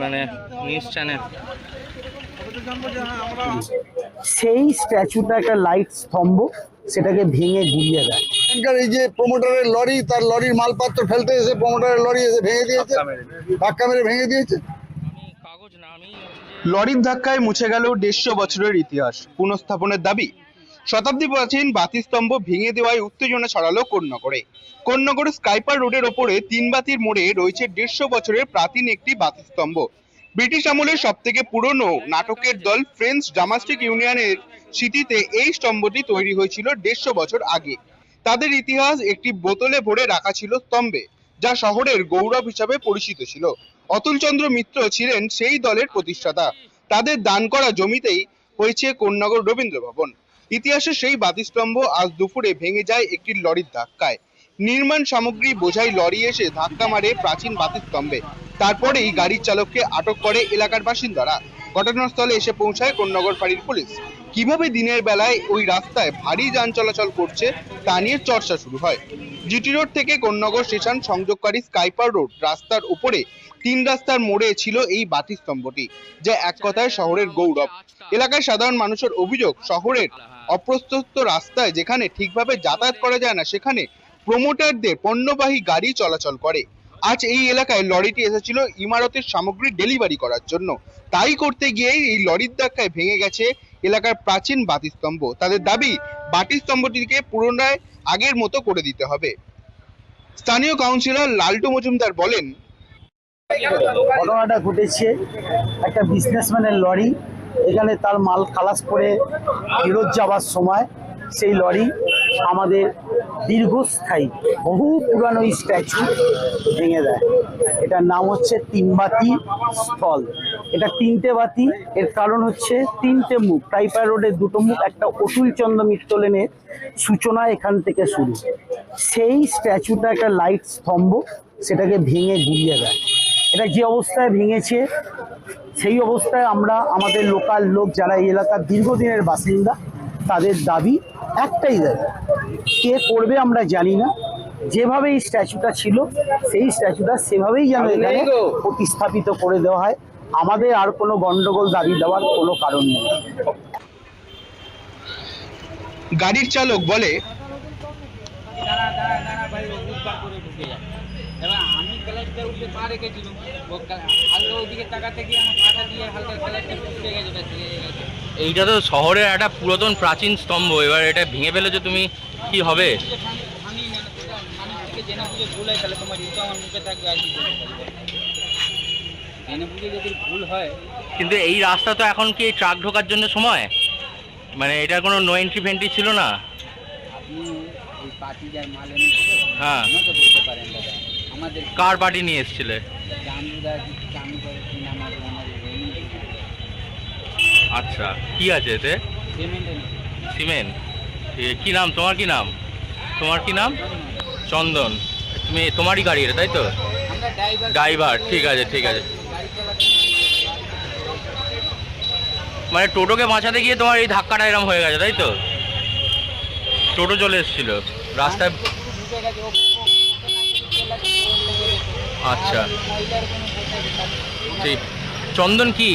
মানে news channel. সেই স্ট্যাচুটা একটা লাইট স্তম্ভ সেটাকে ভেঙে গুড়িয়ে দেয়। এখানকার এই যে প্রমোটারের লরি তার লরির মালপত্র ফেলতে এসে প্রমোটারের লরি এসে ভেঙে দিয়েছে ধাক্কা মেরে ভেঙে দিয়েছে। আমি কাগজ না আমি হচ্ছে যে লরির ধাক্কায় মুছে গেল দেড়শো বছরের ইতিহাস পুনঃস্থাপনের দাবি শতাব্দী প্রাচীন বাতিস্তম্ভ ভেঙে দেওয়ায় উত্তেজনা ছড়ালো কোন্নগরে। কোন্নগর স্কাইপার রোডের ওপরে তিনবাতির মোড়ে রয়েছে দেড়শো বছরের প্রাচীন একটি বাতিস্তম্ভ। ব্রিটিশ আমলের সব থেকে পুরনো নাটকের দল ফ্রেঞ্চ ড্রামাস্টিক ইউনিয়নের স্মৃতিতে এই স্তম্ভটি তৈরি হয়েছিল দেড়শো বছর আগে। তাদের ইতিহাস একটি বোতলে ভরে রাখা ছিল স্তম্ভে, যা শহরের গৌরব হিসাবে পরিচিত ছিল। অতুলচন্দ্র মিত্র ছিলেন সেই দলের প্রতিষ্ঠাতা। তাদের দান করা জমিতেই হয়েছে কোন্নগর রবীন্দ্র ভবন ইতিহাসে সেই বাতিস্তম্ভ আজ দুপুরে ভেঙে যায় একটি লরির ধাক্কায়। নির্মাণ সামগ্রী বোঝাই লরি এসে ধাক্কা মারে প্রাচীন বাতিস্তম্ভে। তারপরেই গাড়ির চালককে আটক করে এলাকার বাসিন্দারা। ঘটনাস্থলে এসে পৌঁছায় কোন্নগর ফাঁড়ির পুলিশ। কীভাবে দিনের বেলায় ওই রাস্তায় ভারী যান চলাচল করছে তা নিয়ে চর্চা শুরু হয়। জিটি রোড থেকে কোন্নগর স্টেশন সংযোগকারী স্কাইপার রোড রাস্তার উপরে তিন রাস্তার মোড়ে ছিল এই বাতিস্তম্ভটি, যা এক কথায় শহরের গৌরব। এলাকায় সাধারণ মানুষের অভিযোগ, শহরের অপ্রস্তুত রাস্তায় যেখানে ঠিকভাবে যাতায়াত করা যায় না, সেখানে প্রমোটারদের পণ্যবাহী গাড়ি চলাচল করে। আজ এই এলাকায় লরিটি এসেছিল ইমারতের সামগ্রী ডেলিভারি করার জন্য। তাই করতে গিয়েই এই লরির ধাক্কায় ভেঙে গেছে এলাকার প্রাচীন বাতিস্তম্ভ। তাদের দাবি বাতিস্তম্ভটিকে পুনরায় আগের মতো করে দিতে হবে। স্থানীয় কাউন্সিলর লালটু মজুমদার বলেন, ঘটনাটা ঘটেছে একটা বিজনেসম্যানের লরি, এখানে তার মাল খালাস করে ফেরত যাওয়ার সময় সেই লরি আমাদের দীর্ঘস্থায়ী, বহু পুরানো স্ট্যাচু ভেঙে দেয়। এটার নাম হচ্ছে তিনবাতি স্থল। এটা তিনটে বাতি এর কারণ হচ্ছে তিনটে মুখ টাইপার রোডের দুটো মুখ একটা অতুল চন্দ্র মিত্র লেনের সূচনা এখান থেকে শুরু। সেই স্ট্যাচুটা একটা লাইট স্তম্ভ সেটাকে ভেঙে গুড়িয়ে দেয়। এটা যে অবস্থায় ভেঙেছে সেই অবস্থায় আমরা আমাদের লোকাল লোক যারা এই এলাকার দীর্ঘদিনের বাসিন্দা তাদের দাবি একটাই দাবি কে করবে আমরা জানি না। যেভাবে এই স্ট্যাচুটা ছিল সেই স্ট্যাচুটা সেভাবেই যেন এখানে প্রতিস্থাপিত করে দেওয়া হয়। আমাদের আর কোনো গন্ডগোল দাবি দেওয়ার কোনো কারণ নেই। গাড়ির চালক বলে দাঁড়া দাঁড়া দাঁড়া ভাই ও উদ্ধার করে ঢুকে যায় এবার আমি ক্লাসটা উঠে পা রেখেছিলাম হালকা ওইদিকে তাকাতে গিয়ে আমার পাটা দিয়ে হালকা ক্লাসটা উঠে গেছে ব্যাস লেগে গেছে এইটা তো শহরের একটা পুরাতন প্রাচীন স্তম্ভ এবার এটা ভেঙে ফেলে যে তুমি কি হবে? যে ভাঙ- ভাঙিয়ে নেন সেটা মানুষকে জেনে বুঝে ভুল হয় তাহলে তোমার আমার মুখে থাকবে আর কি করতে পারবে জেনে বুঝে যদি ভুল হয়। কিন্তু এই রাস্তা তো এখন কি ট্রাক ঢোকার জন্য সময়? মানে এটার কোনো নো এন্ট্রি ফেন্ট্রি ছিল না? আপনি ওই পার্টি যার মাল এনেছে হ্যাঁ। আমাকে বলতে পারেন দাদা আমাদের কার পার্টি নিয়ে এসেছিলে? চামুদা চামু কি নাম আছে আমাদের আচ্ছা কি আছে এতে? সিমেন্ট এ, কি নাম? তোমার কি নাম? তোমার কি নাম? চন্দন। তুমি তোমারই গাড়ি এটা তাই তো? ড্রাইভার, ঠিক আছে, ঠিক আছে। মানে টোটোকে বাঁচাতে গিয়ে তোমার এই ধাক্কাটা এরম হয়ে গেছে, তাই তো? টোটো চলে এসেছিল। রাস্তায় আচ্ছা। ঠিক চন্দন কি?